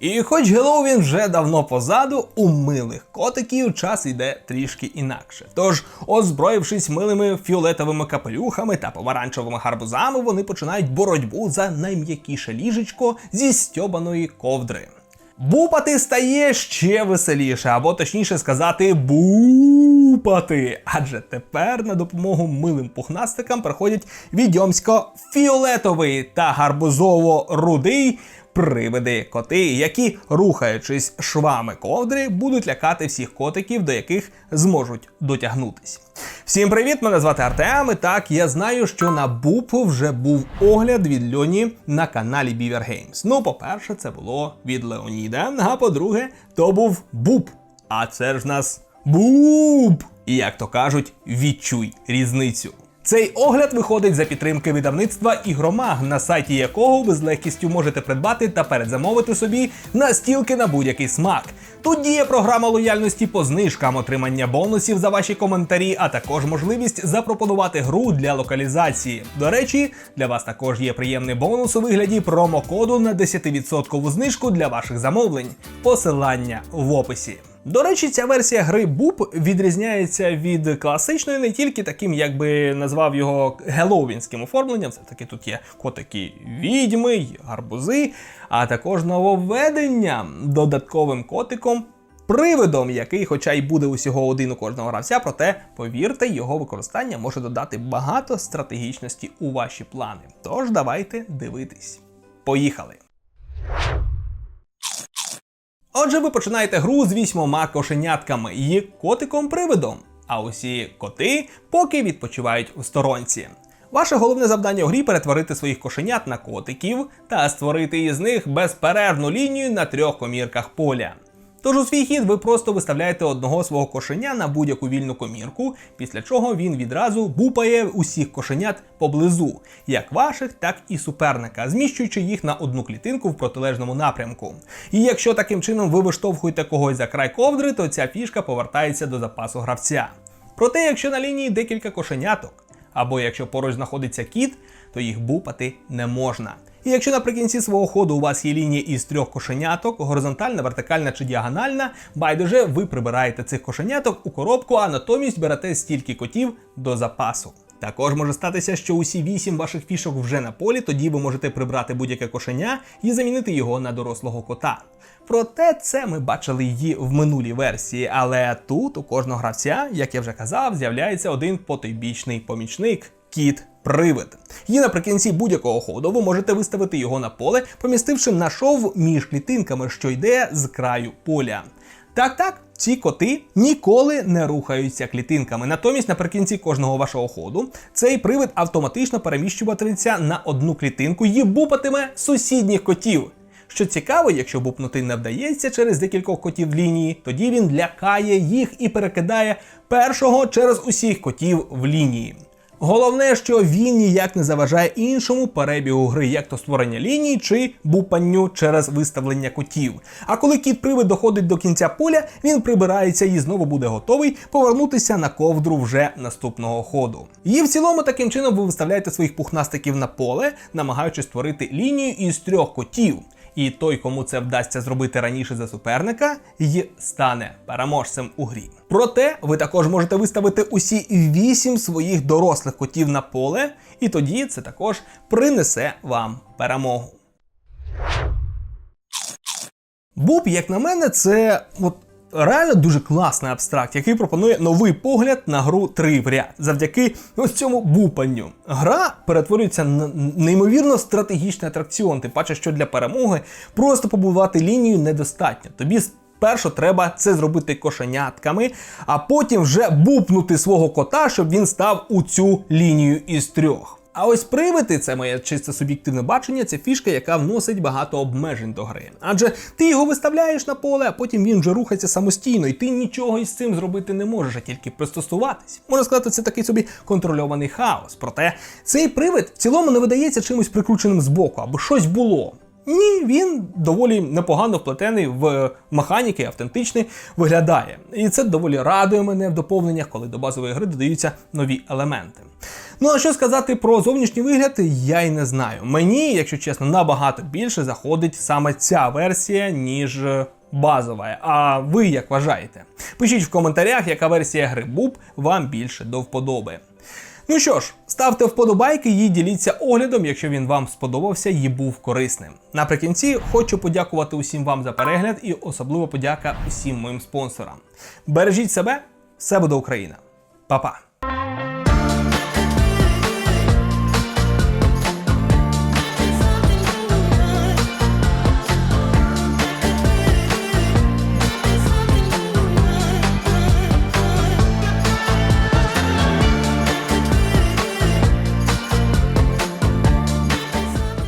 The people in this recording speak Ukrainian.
І хоч Геловін вже давно позаду, у милих котиків час йде трішки інакше. Тож, озброївшись милими фіолетовими капелюхами та помаранчевими гарбузами, вони починають боротьбу за найм'якіше ліжечко зі стьобаної ковдри. Бупати стає ще веселіше, або точніше сказати, бупати. Адже тепер на допомогу милим пухнастикам приходять відьомсько-фіолетовий та гарбузово-рудий привиди коти, які, рухаючись швами ковдри, будуть лякати всіх котиків, до яких зможуть дотягнутись. Всім привіт! Мене звати Артем. І так, я знаю, що на Бупу вже був огляд від Льоні на каналі Beaver Games. Ну, по-перше, це було від Леоніда. А по-друге, то був Буп. А це ж нас Буп! І як то кажуть, відчуй різницю. Цей огляд виходить за підтримки видавництва Ігромаг, на сайті якого ви з легкістю можете придбати та передзамовити собі настілки на будь-який смак. Тут діє програма лояльності по знижкам, отримання бонусів за ваші коментарі, а також можливість запропонувати гру для локалізації. До речі, для вас також є приємний бонус у вигляді промокоду на 10% знижку для ваших замовлень. Посилання в описі. До речі, ця версія гри Буб відрізняється від класичної не тільки таким, як би назвав його геловінським оформленням. Все таки тут є котики відьми, гарбузи, а також нововведенням, додатковим котиком. Привидом, який, хоча й буде усього один у кожного гравця, проте повірте, його використання може додати багато стратегічності у ваші плани. Тож давайте дивитись. Поїхали! Отже, ви починаєте гру з вісьмома кошенятками і котиком-привидом, а усі коти поки відпочивають у сторонці. Ваше головне завдання у грі перетворити своїх кошенят на котиків та створити із них безперервну лінію на трьох комірках поля. Тож у свій хід ви просто виставляєте одного свого кошеня на будь-яку вільну комірку, після чого він відразу бупає усіх кошенят поблизу, як ваших, так і суперника, зміщуючи їх на одну клітинку в протилежному напрямку. І якщо таким чином ви виштовхуєте когось за край ковдри, то ця фішка повертається до запасу гравця. Проте, якщо на лінії декілька кошеняток, або якщо поруч знаходиться кіт, то їх бупати не можна. І якщо наприкінці свого ходу у вас є лінія із трьох кошеняток, горизонтальна, вертикальна чи діагональна, байдуже ви прибираєте цих кошеняток у коробку, а натомість берете стільки котів до запасу. Також може статися, що усі вісім ваших фішок вже на полі, тоді ви можете прибрати будь-яке кошеня і замінити його на дорослого кота. Проте це ми бачили її в минулій версії, але тут у кожного гравця, як я вже казав, з'являється один потойбічний помічник кіт. Привид. І наприкінці будь-якого ходу ви можете виставити його на поле, помістивши на шов між клітинками, що йде з краю поля. Так, так, ці коти ніколи не рухаються клітинками. Натомість, наприкінці кожного вашого ходу, цей привид автоматично переміщуватиметься на одну клітинку і бупатиме сусідніх котів. Що цікаво, якщо бупнути не вдається через декількох котів лінії, тоді він лякає їх і перекидає першого через усіх котів в лінії. Головне, що він ніяк не заважає іншому перебігу гри, як то створення ліній чи бупанню через виставлення котів. А коли кіт привид доходить до кінця поля, він прибирається і знову буде готовий повернутися на ковдру вже наступного ходу. І в цілому таким чином ви виставляєте своїх пухнастиків на поле, намагаючись створити лінію із трьох котів. І той, кому це вдасться зробити раніше за суперника, й стане переможцем у грі. Проте ви також можете виставити усі вісім своїх дорослих котів на поле, і тоді це також принесе вам перемогу. Буб, як на мене, це от реально дуже класний абстракт, який пропонує новий погляд на гру три в ряд завдяки ось цьому бупанню. Гра перетворюється на неймовірно стратегічний атракціон. Ти бачиш, що для перемоги просто побудувати лінію недостатньо. Тобі Перше треба це зробити кошенятками, а потім вже бупнути свого кота, щоб він став у цю лінію із трьох. А ось привити, це моє чисто суб'єктивне бачення, це фішка, яка вносить багато обмежень до гри. Адже ти його виставляєш на поле, а потім він вже рухається самостійно, і ти нічого із цим зробити не можеш, а тільки пристосуватись. Можна сказати, це такий собі контрольований хаос. Проте цей привид в цілому не видається чимось прикрученим збоку, або щось було. Ні, він доволі непогано вплетений в механіки, автентичний виглядає. І це доволі радує мене в доповненнях, коли до базової гри додаються нові елементи. Ну а що сказати про зовнішній вигляд, я й не знаю. Мені, якщо чесно, набагато більше заходить саме ця версія, ніж базова. А ви як вважаєте? Пишіть в коментарях, яка версія гри Буб вам більше до вподоби. Ну що ж, ставте вподобайки і діліться оглядом, якщо він вам сподобався і був корисним. Наприкінці хочу подякувати усім вам за перегляд і особливо подяка усім моїм спонсорам. Бережіть себе, все буде Україна. Па-па!